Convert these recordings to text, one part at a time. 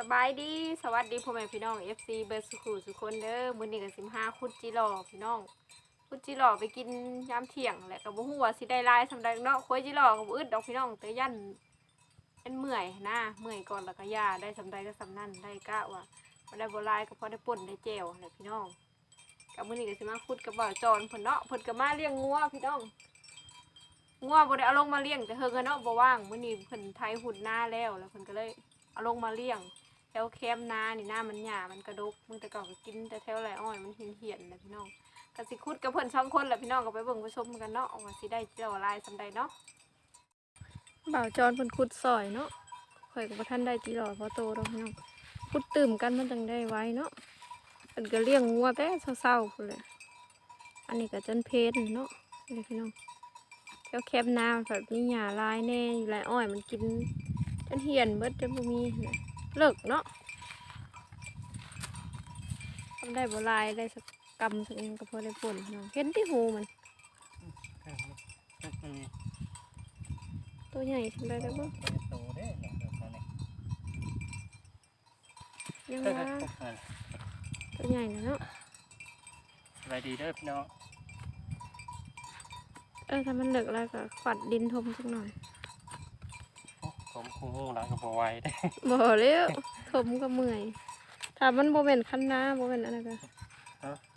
สบายดีสวัสดีพ่อแม่พี่น้อง FC เบิร์ดสุขุสุคนเด้อมื้อนี้ก็สิมาหาคุดจิหล่อพี่น้องคุดจิหล่อไปกินยามเที่ยงแหละก็บ่ฮู้ว่าสิได้ลายสำใดเนาะคุยจิหล่อก็บ่อึดดอกพี่น้องแต่ยันเป็นเมื่อยนะเมื่อยก่อนแล้วก็ยาได้สำใดก็สำนั้นได้กะว่าบ่ได้บ่ลายก็พอได้ป่นได้แจวแหละพี่น้องก็มื้อนี้ก็สิมาคุดกับบ่าวจอนเพิ่นเนาะเพิ่นก็มาเลี้ยงงัวพี่น้องงัวบ่ได้เอาลงมาเลี้ยงแต่เฮงอเนาะบ่ว่างมื้อนี้เพิ่นไถหุ่นหน้าแล้วแล้วเพิ่นก็เลยเอาลงมาเลี้ยง ถวแคมนานี่หน้ามันหยามันกระดกมึงแต่ก่อนก็กินแต่แถวไรอ้อยมันเหี่ยนเหี่ยนๆนะพี่น้องกสิคุดกับเพิ่นสองคนแหละพี่น้องก็ไปเบิ่งไปชมกันเนาะว่าสิได้เจ้าลายสำใดเนาะบ่าวจอนเพิ่นคุดซอยเนาะข่อยก็บ่ทันได้จีหลอพอโตดอกพี่น้องคุดตื่มกันมันจังได้ไว้เนาะเพิ่นก็เลี้ยงงัวแต่เช้าๆพุ่นแหละอันนี้ก็จนเพลนเนาะนี่พี่น้องแถวแคมนาแบบมีหญ้าลายแน่อยู่ไรอ้อยมันกินจนเหี่ยนเบิดจนบ่มีนะ เลิกเนาะทำได้บ่หลายได้สักกำสักเองก็พอได้ผลเนาะเห็นที่หูมัน ตัวใหญ่ทำได้ได้บ่ยังว่าตัวใหญ่นะเนาะสบายดีเด้อพี่น้องเออถ้ามันเลิกแล้วก็ขวัดดินทมสักหน่อย ผมคงงูหลังกับไหวได้บ่แล้วทมก็เมื่อยถ้ามันบ่เป็นคันนาบ่เป็นอะไรก็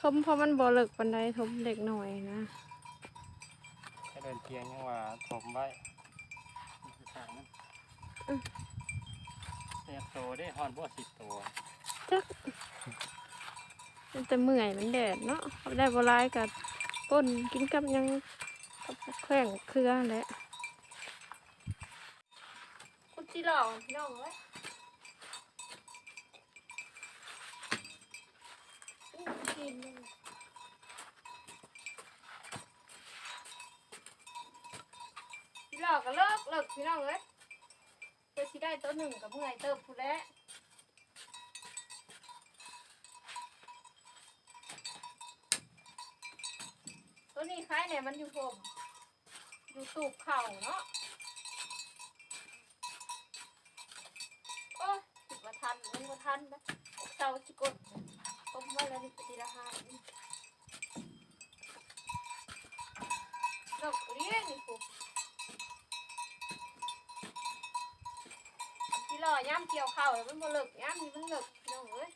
ทมเพราะมันบ่เลิกปานใดทมเด็กหน่อยนะแค่เดินเพียงยังว่าผมไว้เรียกโตได้ฮอนบ่สิบตัวจักมันจะเมื่อยมันแดดเนาะเอาได้บ่หลายก็ป่นกินกับหยังกับแข้งเครือแหละ คุณจิหล่อพี่น้องเอ้ยกินเลยจิหลอกก็เลิกเลิกพี่น้องเอ้ยเพื่อสิได้ตัวหนึ่งกับเมื่อยเติบพูนแล้วตัวนี้คล้ายเนี่ยมันอยู่ผมอยู่ตูบเข่าเนาะโอ้ยถือว่า ทันมันว่ทันนะเจ้าสิกดผมว่าล้วนี่ทีละห้านี่ดอกเรียงนี่ปุ๊ที่รอย่ำเกี่ยวเข่าแล้วมันบ่เลิกย่ำนี่มันเลิกพี่น้องเอ้ย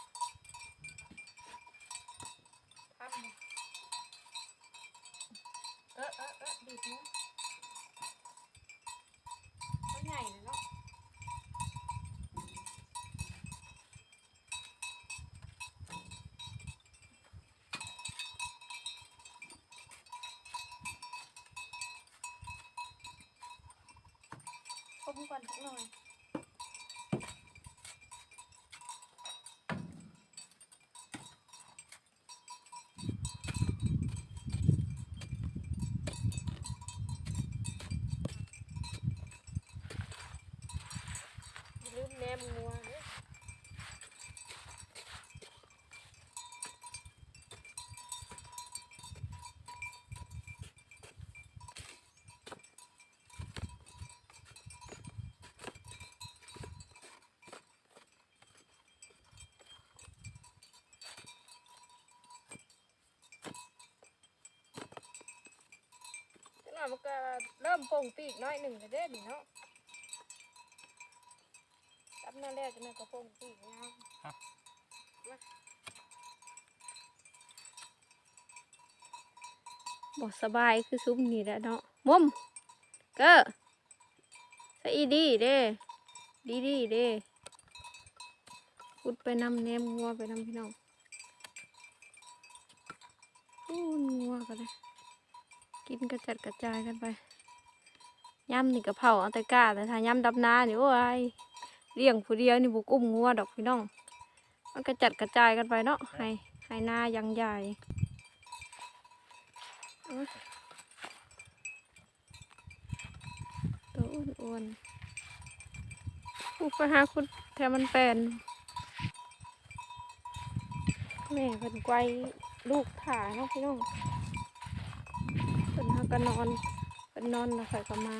ทัน เออเออเออดีดนะตัวใหญ่เลยเนาะ ชมก่อนสักหน่อยอย่าลืมแนมงัวเด้อ จังหวะมันก็เริ่มโป่งปีกน้อยหนึ่งแล้วเด้อนี่เนาะตับหน้าแรกกันนะกระโปรงปีกยาวมาบสบายคือซุ้มนี่แหละเนาะมุมเก็ใส่อีดีเด้ดีดีเด้พุดไปนำแนมงัวไปนำพี่น้องอู้งัวกันเลย กินกระจัดกระจายกันไปย่ำนี่กระเพราเอาแต่ก้าแต่ถ้าย่ำดับนานี่โอ้ยเลี้ยงผู้เดียวนี่บุกอุ้มงัวดอกพี่น้องมันกระจัดกระจายกันไปเนาะให้ให้หน้ายังใหญ่ตัวอ้วนๆอุปหาคุณแถวมันแปลนแม่เป็นไกวลูกถ่าเนาะพี่น้อง ก็นอนเป็นนอนแล้วค่อยก็มา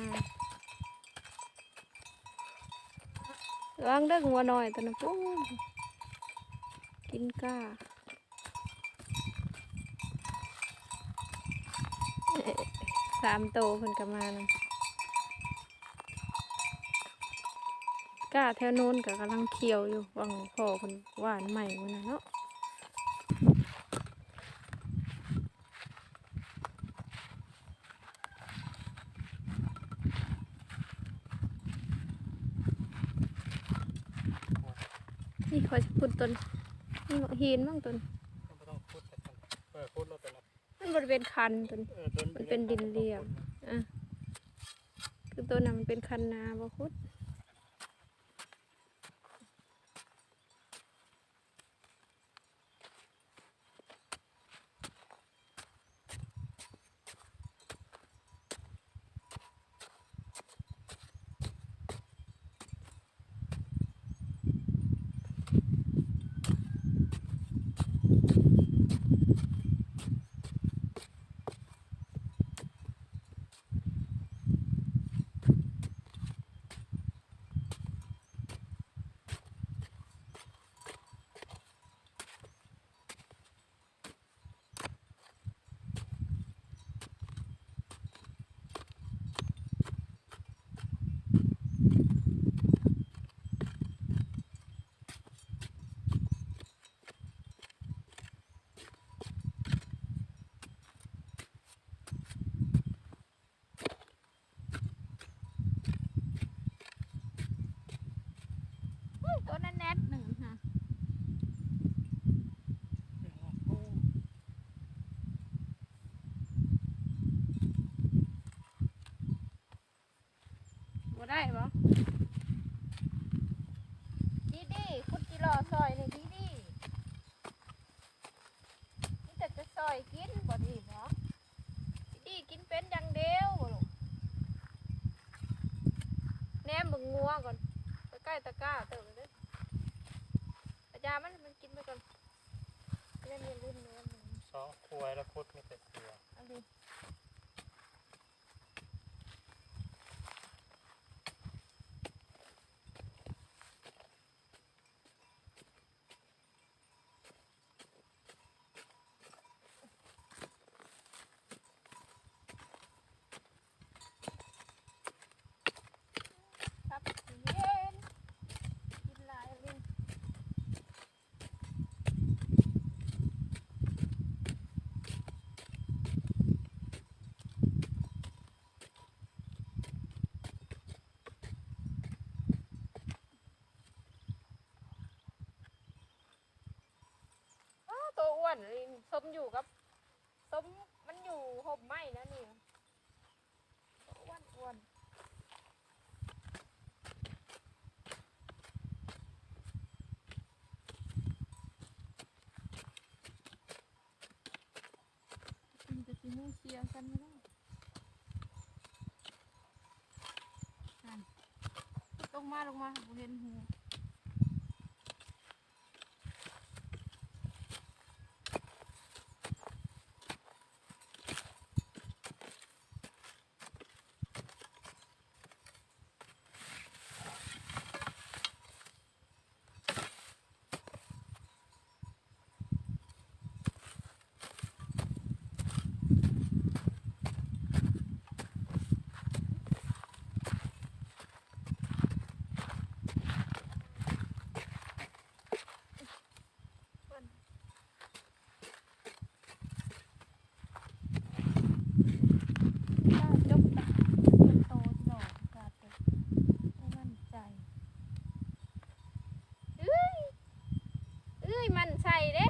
ระวังเด้องัวน้อยตัวนั้นปุ๊บกินก้าสามโตเพิ่นก็มานํก้าแถวโน้นก็กำลังเคี่ยวอยู่วังพ่อเพิ่นหวานใหม่มื้อนั้นเนาะ นี่ขอจะพูด ต้นนี่หมกหินบ้างต้นไม่ต้องพูดแต่กันเออพูดแล้วแต่ละมันบริเวณคันต้นเออดิมันเป็นดินเรียบอะคือต้นน่ะมันเป็นคันนาบ่คุด ซอยนี่ดีดีนี่แต่จะซอยกินบ่ดีบ่ดีดีกินเป็นอย่างเดียวลูกแหนมมึงงัวก่อนไปใกล้ตะกร้าเติมเลยอาจามันมันกินไปก่อนเล่นเรียนรุ่นเนื้อมันสอควายแล้วพูดมีแต่เสือ เอันนี้ครับเย็นกินหลายลิ้น อ้าวตัว อ้วนลิงสมอยู่กับสมมันอยู่ห่มไหมนะนี่ตัวอ้วนอ้วนกินจะกินมูเชียร์กันไม่ได้นั่นลงมาลงมาบ่เห็นหูถ้าจบตักมันโตดอกกาดเลยไม่มั่นใจ เอ้ย เอ้ย มันใส่เด้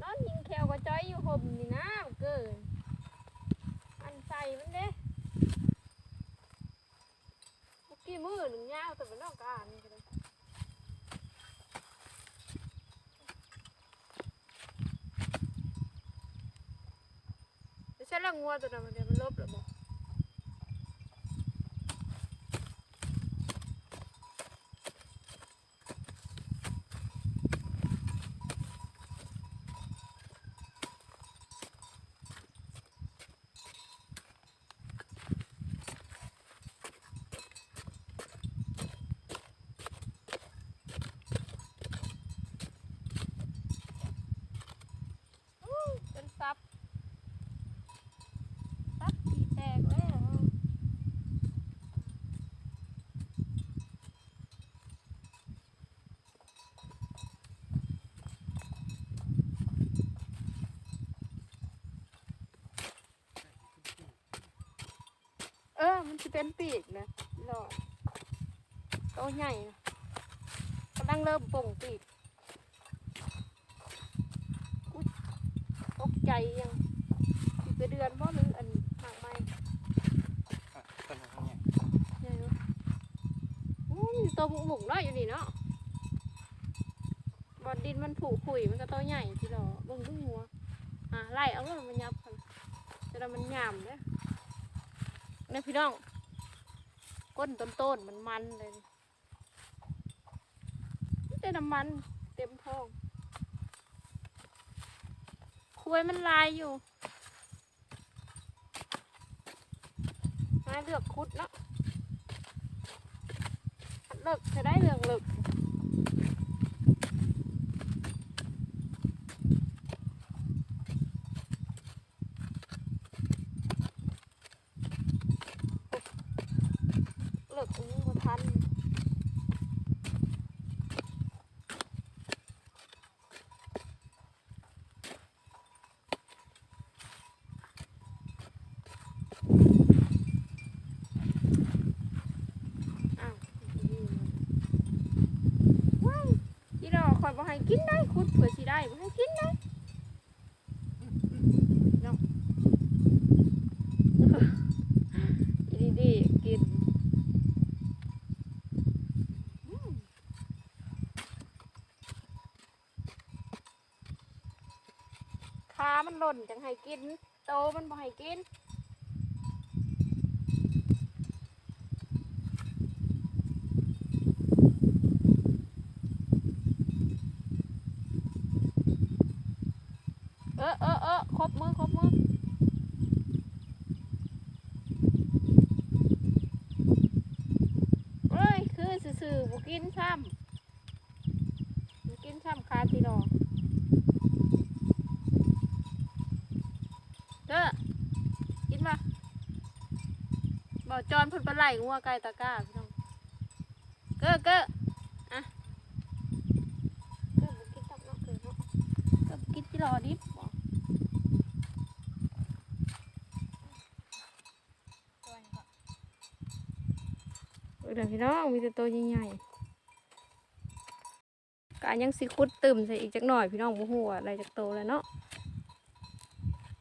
นอนยิงแควกระจ้อยอยู่ห่มนี่นะเกิน มันใส่มันเด้เมื่อกี้มือหนึ่งยาวแต่เป็นนองการนี่ก็ได้ใช่ละงัวตัวนั้นมันเดี๋ยวมันลบแล้วบอ มันจะเป็นปีกนะหลอดโตใหญ่นะกำลังเริ่มป่งปีกอุ๊ยตกใจยังอีกเดือนเพราะหรืออันหางไม้อะต้นข้างเนี่ยใหญ่เนอะอู้ยตัวหมุกหมุกๆเนาะอยู่นี่เนาะบอดดินมันผุขุยมันก็โตใหญ่ทีหรอเบิ่งเบิ่งหัวอ่าไล่เอาเลยมันยับกันแต่เรามันหยามเด้อเนี่ยพี่น้อง ก้นต้นต้นมันมันเลยนี่แต่น้ำมันเต็มท้องคุยมันลายอยู่ มาเลือกคุดเนาะเลิกจะได้เลือกเลิกเลิกอันนี้มาทัน อ้าวว้ายที่เราคอยบ่ให้กินได้คุดเผื่อสิได้บ่ให้กินได้เนาะ ดีดีๆกินอืมขามันห ล่นจังให้กิน โตมันบ่ให้กินเออเออเออครบมือครบมือเอ้ย คือสื่อๆบุกินซ้ำบุกินซ้ำคาทีรอเด้อกินมาบอกจอนเพิ่นป ลาไหลงัวไก่ตะกร้าพี่น้องเก้อเก้ออะเก้อบุกินตับเนาะเก้อเนาะเก้อบุกินที่รอดิบบอกเดี๋ยวพี่น้องมีแต่ตัวใหญ่ๆกายังสิคุดตึมใส่อีกจักหน่อยพี่น้องบ่ฮู้ว่าอะไรจักโตแล้วเนาะ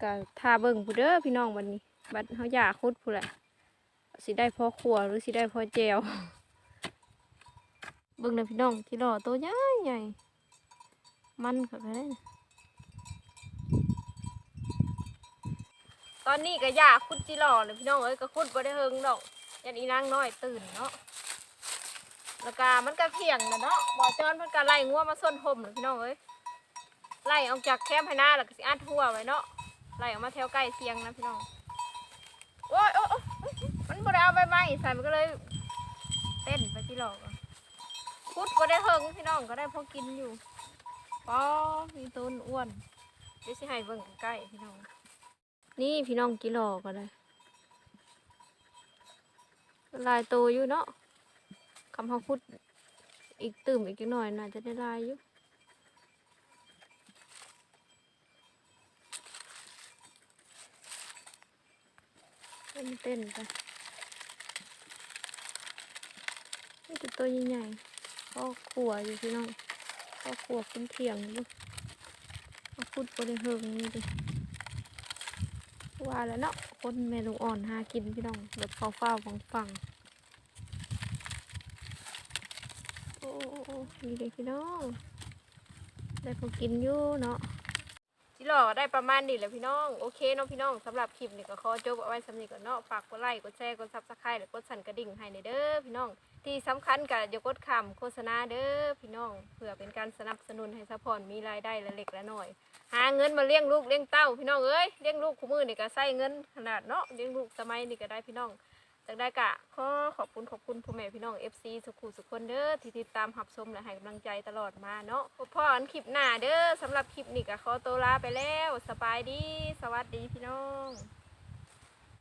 กะทาเบิ่งผู้เด้อพี่น้องบัดนี้ บัดเฮาอยากคุดผู้แหละ สิได้พอขัวหรือสิได้พอแจวเบิ่งเด้อพี่น้องที่รอตัวใหญ่ใหญ่มันก็ได้นะตอนนี้ก็ยากคุดจิหล่อเลยพี่น้องเอ้ยก็คุดบ่ได้เฮิงดอกยันอีนางน้อยตื่นเนาะแล้วก็มันก็เพียงนะเนาะบ่อจอนมันก็ไล่งัวมาส้นห่มเลยพี่น้องเอ้ยไล่ออกจากแคมป์ให้หน้าแล้วก็สิอัดหัวไว้เนาะไล่ออกมาแถวใกล้เคียงนะพี่น้องโอ้ยโอ้ย บ่ได้เอาใบไม้ใส่มันก็เลย เต้นไปที่หลอกอะคุดก็ได้เฮิงพี่น้องก็ได้พอกินอยู่ป๋อมีต้นอ้วนเดี๋ยวสิให้เบิ่งใกล้พี่น้อง นี่พี่น้องกิโลก็ได้ลายโตอยู่เนาะคำเขาพูดอีกตื่มอีกหน่อยน่าจะได้ลายอยู่เต้นเต้ นไปนี่จะตัวใหญ่ๆก็ขัวอยู่พี่น้องก็ขัวขึ้นเถียงอยู่ก็พูดบริเฮิงนี่ดิว่าแล้วเนาะคนเมลูกอ่อนหากินพี่น้องแบบเฝ้าเฝ้าฟังฟังโอ้โอ้นี่เด็กพี่น้องได้พอกินอยู่เนาะ จิหล่อได้ประมาณนี้แหละพี่น้อง โอเคเนาะพี่น้องสำหรับคลิปนี้ก็ขอจบเอาไว้สำนี้ก่อนเนาะฝากกดไลค์กดแชร์กดซับสไครต์และกดสั่นกระดิ่งให้ในเด้อพี่น้อง ที่สำคัญก็อย่ากดคำโฆษณาเด้อพี่น้อง เพื่อเป็นการสนับสนุนให้ซัพอร์ตมีรายได้ละเล็กละน้อย หาเงินมาเลี้ยงลูกเลี้ยงเต้าพี่น้องเอ้ยเลี้ยงลูกคู่มือนี่ก็ใส่เงินขนาดเนาะเลี้ยงลูกสมัยนี่ก็ได้พี่น้อง จากได้กะขอขอบคุณขอบคุณพ่อแม่พี่น้อง FC สุขุสุขคนเด้อที่ติดตามหับชมและให้กำลังใจตลอดมาเนาะพบพ่ออันคลิปหน้าเด้อสำหรับคลิปนี้ก็ขอตัวลาไปแล้ว สบายดี สวัสดีพี่น้อง